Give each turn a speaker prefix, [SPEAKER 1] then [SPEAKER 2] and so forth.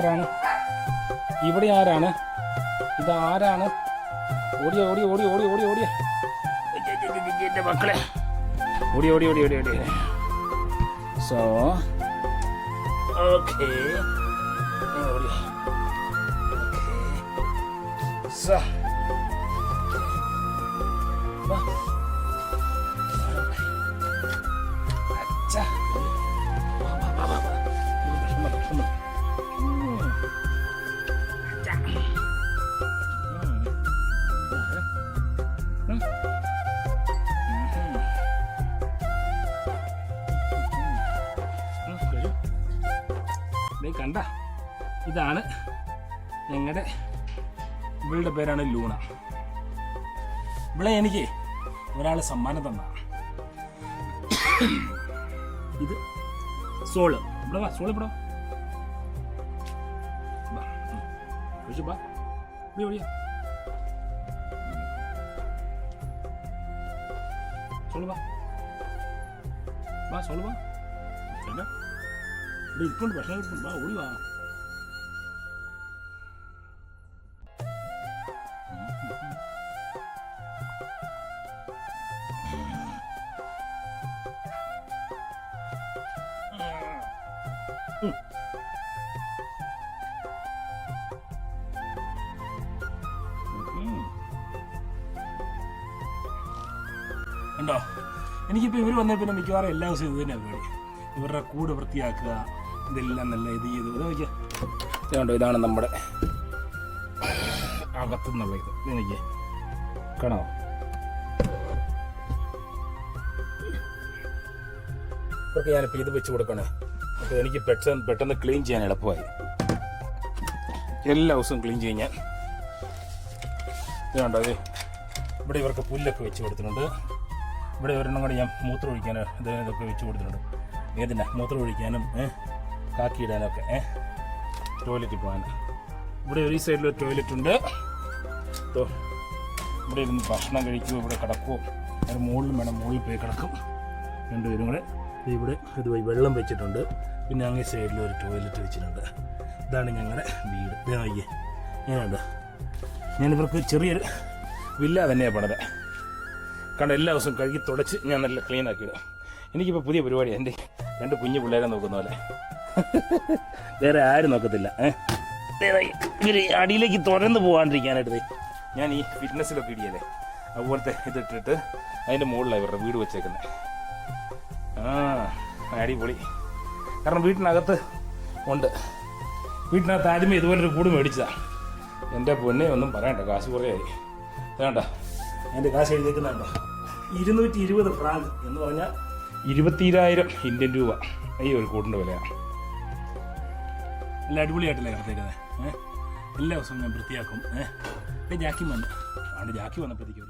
[SPEAKER 1] ആരാണ്? ഇവിടെ ആരാണ്? ഇത് ആരാണ്? ഓടിയ ഓടി ഓടി ഓടി ഓടി ഓടിയ എന്റെ മക്കളെ. ഓടി ഓടി ഓടി ഓടി ഓടി. So okay. ഓടി. സോ. വാ. ദേ കണ്ട? ഇതാണ് ഞങ്ങളുടെ ഇവളുടെ പേരാണ് ലൂണ. ഇവിടെ എനിക്ക് ഒരാൾ സമ്മാനം തന്ന. ഇത് സോൾ. ഇവിടെ വാ സോൾ ഇവിടെ ഒഴിയാ. സോൾ വാ. വാ സോൾ വാ. ഇവിടെ ഇരിപ്പുണ്ട് ഭക്ഷണം വാ ഓടി വാ. കണ്ടോ എനിക്കിപ്പോൾ ഇവർ വന്നേ പിന്നെ മിക്കവാറും എല്ലാ ദിവസവും ഇത് തന്നെ പരിപാടി ഇവരുടെ കൂട് വൃത്തിയാക്കുക ഇതെല്ലാം നല്ല ഇത് ചെയ്തു. ഇത് നോക്കിയാ ഇതാണ് നമ്മുടെ അകത്തുനിന്നുള്ള ഇത്. നോക്കിയേ കാണാമോ ഇവർക്ക് ഞാനിപ്പോൾ ഇത് വെച്ച് കൊടുക്കണേ. അപ്പോൾ എനിക്ക് പെട്ടെന്ന് പെട്ടെന്ന് ക്ലീൻ ചെയ്യാൻ എളുപ്പമായി. എല്ലാ ദിവസവും ക്ലീൻ ചെയ്യാൻ ഞാൻ. ഇത് കണ്ടോ ഇവിടെ ഇവർക്ക് പുല്ലൊക്കെ വെച്ച് കൊടുത്തിട്ടുണ്ട്. ഇവിടെ ഒരെണ്ണം കൂടി ഞാൻ മൂത്രം ഒഴിക്കാൻ ഇതിനൊക്കെ വെച്ച് കൊടുത്തിട്ടുണ്ട്. ഏതിനാ? മൂത്രം ഒഴിക്കാനും ഏഹ് ഏ? ടോയ്ലറ്റ് പോകാൻ ഇവിടെ ഒരു സൈഡിൽ ടോയ്ലറ്റ് ഉണ്ട്. ഇവിടെ ഇരുന്ന് ഭക്ഷണം കഴിക്കുമോ ഇവിടെ കിടക്കുമോ അതിന് മുകളിലും വേണം മുകളിൽ പോയി കിടക്കും. രണ്ടുപേരും കൂടെ ഇവിടെ ഇതുവഴി വെള്ളം വെച്ചിട്ടുണ്ട്. പിന്നെ അങ്ങേ സൈഡിൽ ഒരു ടോയ്ലറ്റ് വെച്ചിട്ടുണ്ട്. ഇതാണ് ഞങ്ങളുടെ വീട്. ഇതായി ഞാനുണ്ട് ഞാനിവർക്ക് ചെറിയൊരു വില്ല തന്നെയാണ് പണിത്. കാരണം എല്ലാ ദിവസവും കഴുകി തുടച്ച് ഞാൻ നല്ല ക്ലീൻ ആക്കിയിടും. എനിക്കിപ്പോൾ പുതിയ പരിപാടിയാണ് എന്റെ രണ്ട് കുഞ്ഞു പിള്ളേരെ നോക്കുന്ന പോലെ. വേറെ ആരും നോക്കത്തില്ല ഇവർ അടിയിലേക്ക് തുറന്ന് പോകാണ്ടിരിക്കാനായിട്ട് ഞാൻ ഈ ഫിറ്റ്നസ്സിലൊക്കെ ഇടിയല്ലേ? അതുപോലത്തെ ഇതിട്ടിട്ട് അതിന്റെ മുകളിലാണ് ഇവരുടെ വീട് വെച്ചേക്കുന്നത് ആ അടിപൊളി. കാരണം വീട്ടിനകത്ത് ഉണ്ട്. വീട്ടിനകത്ത് ആദ്യമേ ഇതുപോലൊരു കൂട് മേടിച്ചതാണ് എന്റെ പൊന്നെ ഒന്നും പറയണ്ട കാശ് കുറേ ആയി വേണ്ട എന്റെ കാശ് എഴുതിക്കുന്നുണ്ടോ ഇരുന്നൂറ്റി ഇരുപത് ഫ്രാങ്ക് എന്ന് പറഞ്ഞാൽ ഇരുപത്തിരായിരം ഇന്ത്യൻ രൂപ. ഈ ഒരു കൂടിന്റെ വിലയാണ് നല്ല അടിപൊളിയായിട്ടല്ലേ കിടത്തേക്കുന്നത് ഏഹ് എല്ലാ ദിവസവും ഞാൻ വൃത്തിയാക്കും. ഏഹ് ജാക്കി വന്നു. അവിടെ ജാക്കി വന്നപ്പോഴത്തേക്ക്